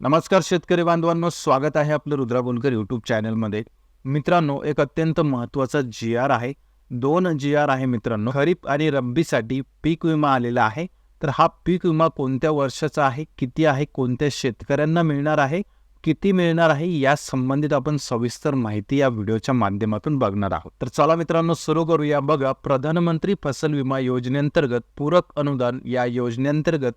नमस्कार शेतकरी बांधवांनो स्वागत आहे आपलं रुद्रा बोलकर यूट्यूब चॅनलमध्ये मित्रांनो एक अत्यंत महत्त्वाचा जी आर आहे. दोन जी आर आहे मित्रांनो खरीप आणि रब्बीसाठी पीक विमा आलेला आहे. तर हा पीक विमा कोणत्या वर्षाचा आहे? किती आहे? कोणत्या शेतकऱ्यांना मिळणार आहे? किती मिळणार आहे? या संबंधित आपण सविस्तर माहिती या व्हिडिओच्या माध्यमातून बघणार आहोत. तर चला मित्रांनो सुरू करूया. बघा प्रधानमंत्री फसल विमा योजनेअंतर्गत पूरक अनुदान या योजनेअंतर्गत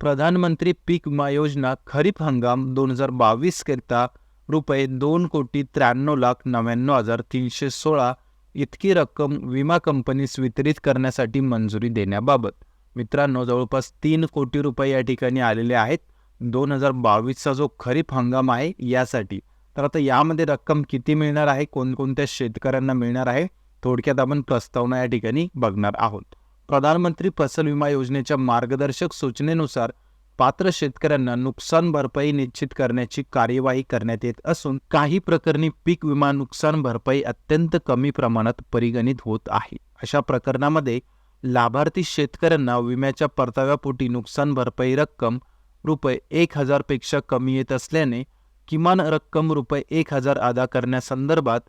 प्रधानमंत्री पीक विमा योजना खरीप हंगाम दोन हजार बावीस करिता रुपये दोन कोटी त्र्याण्णव लाख नव्याण्णव हजार तीनशे सोळा इतकी रक्कम विमा कंपनीस वितरित करण्यासाठी मंजुरी देण्याबाबत. मित्रांनो जवळपास तीन कोटी रुपये या ठिकाणी आलेले आहेत. दोन हजार बावीसचा जो खरीप हंगाम आहे यासाठी. तर आता यामध्ये रक्कम किती मिळणार आहे? कोणकोणत्या शेतकऱ्यांना मिळणार आहे? थोडक्यात आपण प्रस्तावना या ठिकाणी बघणार आहोत. प्रधानमंत्री फसल विमा योजनेच्या मार्गदर्शक सूचनेनुसार पात्र शेतकऱ्यांना नुकसान भरपाई निश्चित करण्याची कार्यवाही करण्यात येत असून काही प्रकरणी पीक विमा नुकसान भरपाई अत्यंत कमी प्रमाणात परिगणित होत आहे. अशा प्रकरणामध्ये लाभार्थी शेतकऱ्यांना विम्याच्या परताव्यापोटी नुकसान भरपाई रक्कम रुपये एक हजारपेक्षा कमी येत असल्याने किमान रक्कम रुपये एक हजार अदा करण्यासंदर्भात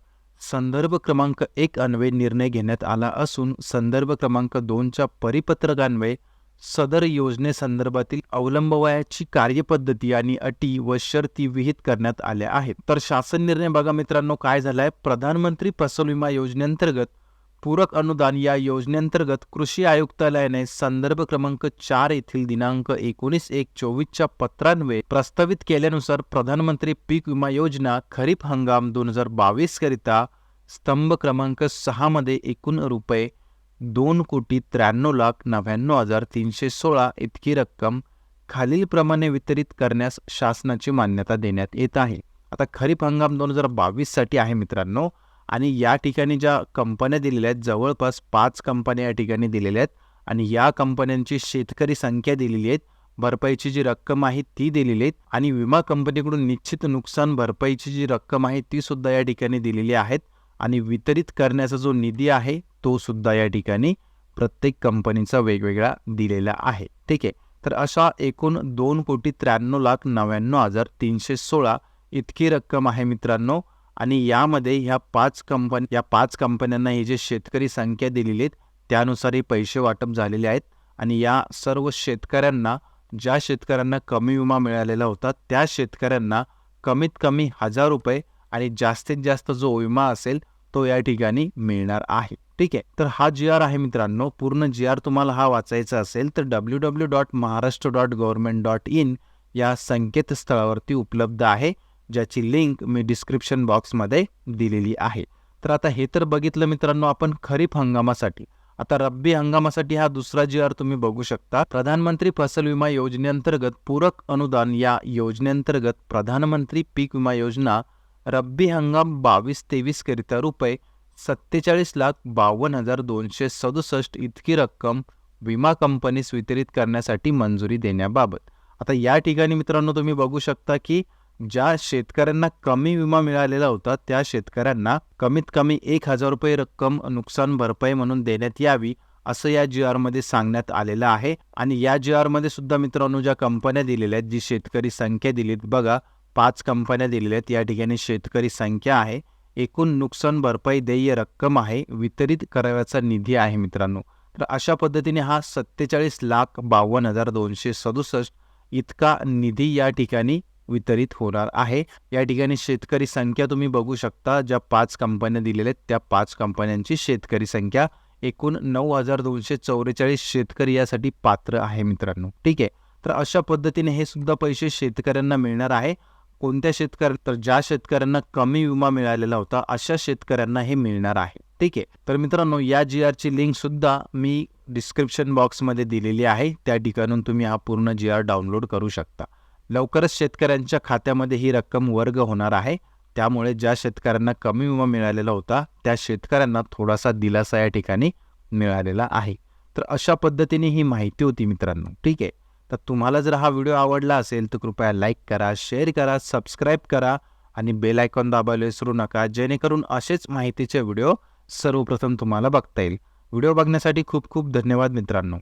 संदर्भ क्रमांक एक अन्वये निर्णय घेण्यात आला असून संदर्भ क्रमांक दोनच्या परिपत्रकान्वये सदर योजनेसंदर्भातील अवलंबवयाची कार्यपद्धती आणि अटी व शर्ती विहित करण्यात आल्या आहेत. तर शासन निर्णय बघा मित्रांनो काय झालाय? प्रधानमंत्री फसल विमा योजनेअंतर्गत पूरक अनुदान या योजनेअंतर्गत कृषी आयुक्तालयाने संदर्भ क्रमांक चार येथील दिनांक एकोणीस एक चोवीसच्या पत्रान्वये प्रस्तावित केल्यानुसार प्रधानमंत्री पीक विमा योजना खरीप हंगाम दोन हजार बावीस करिता स्तंभ क्रमांक सहा मध्ये एकूण रुपये दोन कोटी त्र्याण्णव लाख नव्याण्णव हजार तीनशे सोळा इतकी रक्कम खालीलप्रमाणे वितरित करण्यास शासनाची मान्यता देण्यात येत आहे. आता खरीप हंगाम दोन हजार बावीससाठी आहे मित्रांनो. आणि या ठिकाणी ज्या कंपन्या दिलेल्या आहेत जवळपास पाच कंपन्या या ठिकाणी दिलेल्या आहेत आणि या कंपन्यांची शेतकरी संख्या दिलेली आहेत भरपाईची जी रक्कम आहे ती दिलेली आहेत आणि विमा कंपनीकडून निश्चित नुकसान भरपाईची जी रक्कम आहे ती सुद्धा या ठिकाणी दिलेली आहेत आणि वितरित करण्याचा जो निधी आहे तो सुद्धा या ठिकाणी प्रत्येक कंपनीचा वेगवेगळा दिलेला आहे. ठीक आहे. तर अशा एकूण दोन कोटी त्र्याण्णव लाख नव्याण्णव हजार तीनशे सोळा इतकी रक्कम आहे मित्रांनो. आणि यामध्ये ह्या पाच कंपन या पाच कंपन्यांना ही जे शेतकरी संख्या दिलेली आहेत त्यानुसार हे पैसे वाटप झालेले आहेत. आणि या सर्व शेतकऱ्यांना ज्या शेतकऱ्यांना कमी विमा मिळालेला होता त्या शेतकऱ्यांना कमीत कमी हजार रुपये आणि जास्तीत जास्त जो विमा असेल तो या ठिकाणी मिळणार आहे. ठीक आहे? तर हा जी आर आहे मित्रांनो पूर्ण जी आर तुम्हाला हा वाचायचा असेल तर W W dot Maharashtra dot government dot in या संकेतस्थळावरती उपलब्ध आहे. ज्याची लिंक मी डिस्क्रिप्शन बॉक्समध्ये दिलेली आहे. तर आता हे तर बघितलं मित्रांनो आपण खरीप हंगामासाठी. आता रब्बी हंगामासाठी हा दुसरा जी आर तुम्ही बघू शकता. प्रधानमंत्री फसल विमा योजनेअंतर्गत पूरक अनुदान या योजनेअंतर्गत प्रधानमंत्री पीक विमा योजना रब्बी हंगाम बावीस तेवीस करिता रुपये सत्तेचाळीस लाख बावन्न हजार दोनशे सदुसष्ट इतकी रक्कम विमा कंपनीस वितरित करण्यासाठी मंजुरी देण्याबाबत. आता या ठिकाणी मित्रांनो तुम्ही बघू शकता की ज्या शेतकऱ्यांना कमी विमा मिळालेला होता त्या शेतकऱ्यांना कमीत कमी एक हजार रुपये रक्कम नुकसान भरपाई म्हणून देण्यात यावी असं या जी आरमध्ये सांगण्यात आलेलं आहे. आणि या जी आरमध्ये सुद्धा मित्रांनो ज्या कंपन्या दिलेल्या आहेत जी शेतकरी संख्या दिलीत बघा पाच कंपन्या दिलेल्या आहेत या ठिकाणी शेतकरी संख्या आहे. एकूण नुकसान भरपाई देय रक्कम आहे वितरित करावयाचा निधी आहे मित्रांनो. तर अशा पद्धतीने हा सत्तेचाळीस लाख बावन्न हजार दोनशे सदुसष्ट इतका निधी या ठिकाणी वितरित होणार आहे. या ठिकाणी शेतकरी संख्या तुम्ही बघू शकता. ज्या पाच कंपन्या दिलेल्या आहेत त्या पाच कंपन्यांची शेतकरी संख्या एकूण नऊ हजार दोनशे चौवेचाळीस शेतकरी यासाठी पात्र आहे मित्रांनो. ठीक आहे? तर अशा पद्धतीने हे सुद्धा पैसे शेतकऱ्यांना मिळणार आहे. कोणत्या शेतकऱ्या तर ज्या शेतकऱ्यांना कमी विमा मिळालेला होता अशा शेतकऱ्यांना हे मिळणार आहे. ठीक आहे? तर मित्रांनो या जी आरची लिंक सुद्धा मी डिस्क्रिप्शन बॉक्समध्ये दिलेली आहे. त्या ठिकाणून तुम्ही हा पूर्ण जी आर डाउनलोड करू शकता. लवकरच शेतकऱ्यांच्या खात्यामध्ये ही रक्कम वर्ग होणार आहे. त्यामुळे ज्या शेतकऱ्यांना कमी विमा मिळालेला होता त्या शेतकऱ्यांना थोडासा दिलासा या ठिकाणी मिळालेला आहे. तर अशा पद्धतीने ही माहिती होती मित्रांनो. ठीक आहे? तर तुम्हाला जर हा व्हिडिओ आवडला असेल तर कृपया लाईक करा शेअर करा सबस्क्राईब करा आणि बेल आयकॉन दाबायला विसरू नका. जेणेकरून असेच माहितीचे व्हिडिओ सर्वप्रथम तुम्हाला बघता येईल. व्हिडिओ बघण्यासाठी खूप खूप धन्यवाद मित्रांनो.